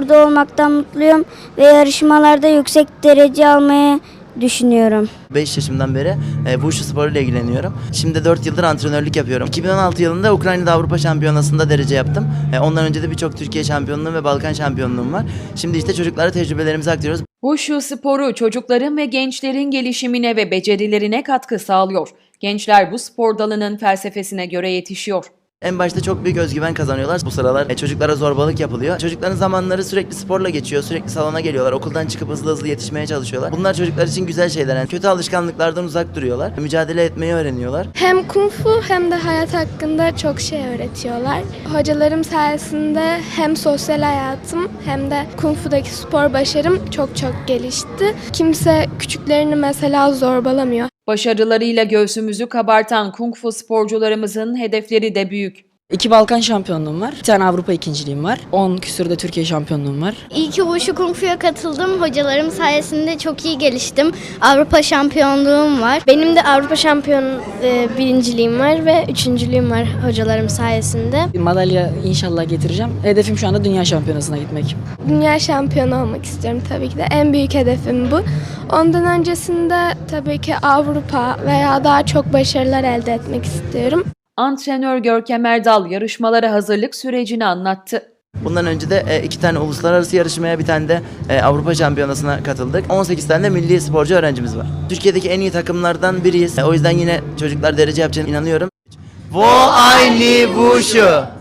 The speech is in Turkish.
burada olmaktan mutluyum ve yarışmalarda yüksek derece almayı düşünüyorum. 5 yaşımdan beri e, Wushu sporuyla ilgileniyorum. Şimdi 4 yıldır antrenörlük yapıyorum. 2016 yılında Ukrayna'da Avrupa Şampiyonası'nda derece yaptım. E, ondan önce de birçok Türkiye şampiyonluğum ve Balkan şampiyonluğum var. Şimdi işte çocuklara tecrübelerimizi aktarıyoruz. Wushu sporu çocukların ve gençlerin gelişimine ve becerilerine katkı sağlıyor. Gençler bu spor dalının felsefesine göre yetişiyor. En başta çok büyük özgüven kazanıyorlar. Bu sıralar e, çocuklara zorbalık yapılıyor. Çocukların zamanları sürekli sporla geçiyor. Sürekli salona geliyorlar. Okuldan çıkıp hızlı hızlı yetişmeye çalışıyorlar. Bunlar çocuklar için güzel şeyler. Yani kötü alışkanlıklardan uzak duruyorlar. Mücadele etmeyi öğreniyorlar. Hem kung fu hem de hayat hakkında çok şey öğretiyorlar. Hocalarım sayesinde hem sosyal hayatım hem de kung fu'daki spor başarım çok çok gelişti. Kimse küçüklerini mesela zorbalamıyor. Başarılarıyla göğsümüzü kabartan kung fu sporcularımızın hedefleri de büyük. İki Balkan şampiyonluğum var. Bir tane Avrupa ikinciliğim var. 10 küsürde Türkiye şampiyonluğum var. İyi ki Wushu Kung Fu'ya katıldım. Hocalarım sayesinde çok iyi geliştim. Avrupa şampiyonluğum var. Benim de Avrupa şampiyon e, birinciliğim var ve üçüncülüğüm var hocalarım sayesinde. Madalya inşallah getireceğim. Hedefim şu anda dünya şampiyonasına gitmek. Dünya şampiyonu olmak istiyorum tabii ki de. En büyük hedefim bu. Ondan öncesinde tabii ki Avrupa veya daha çok başarılar elde etmek istiyorum. Antrenör Görkem Erdal yarışmalara hazırlık sürecini anlattı. Bundan önce de e, iki tane uluslararası yarışmaya bir tane de e, Avrupa Şampiyonası'na katıldık. 18 tane de milli sporcu öğrencimiz var. Türkiye'deki en iyi takımlardan biriyiz. E, o yüzden yine çocuklar derece yapacağına inanıyorum. Wo ein Wushu.